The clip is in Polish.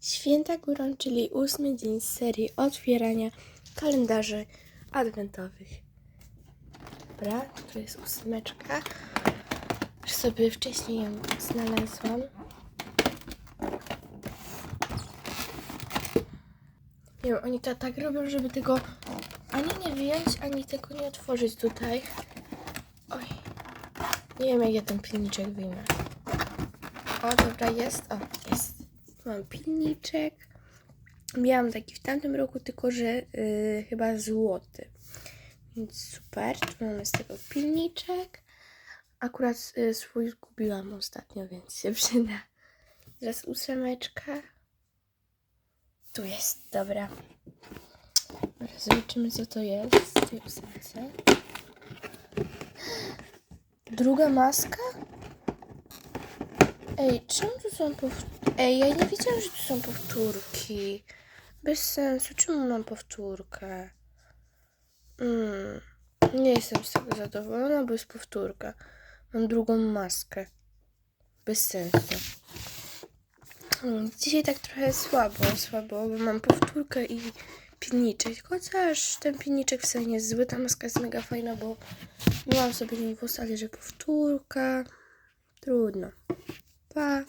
Święta Górą, czyli ósmy dzień z serii otwierania kalendarzy adwentowych. Dobra, to jest ósmeczka. Już sobie wcześniej ją znalazłam. Nie wiem, oni to tak robią, żeby tego ani nie wyjąć, ani tego nie otworzyć tutaj. Oj. Nie wiem, jak ja ten pilniczek wyjmę. O, dobra, jest. O, jest. Mam pilniczek. Miałam taki w tamtym roku, tylko że yy, chyba złoty. Więc super. Tu mamy z tego pilniczek. Akurat y, swój zgubiłam ostatnio, więc się przyda. Teraz ósemeczka. Tu jest, dobra. Zobaczymy, co to jest w tej ósemce. Druga maska? Ej, czemu tu są powtórki? Ej, ja nie wiedziałam, że tu są powtórki. Bez sensu, czemu mam powtórkę? Mm, nie jestem z tego zadowolona, bo jest powtórka. Mam drugą maskę. Bez sensu. Mm, Dzisiaj tak trochę słabo, słabo, bo mam powtórkę i pilniczek. Chociaż ten pilniczek wcale nie jest zły, ta maska jest mega fajna, bo myłam sobie niej włos, ale że powtórka. Trudno. Pa.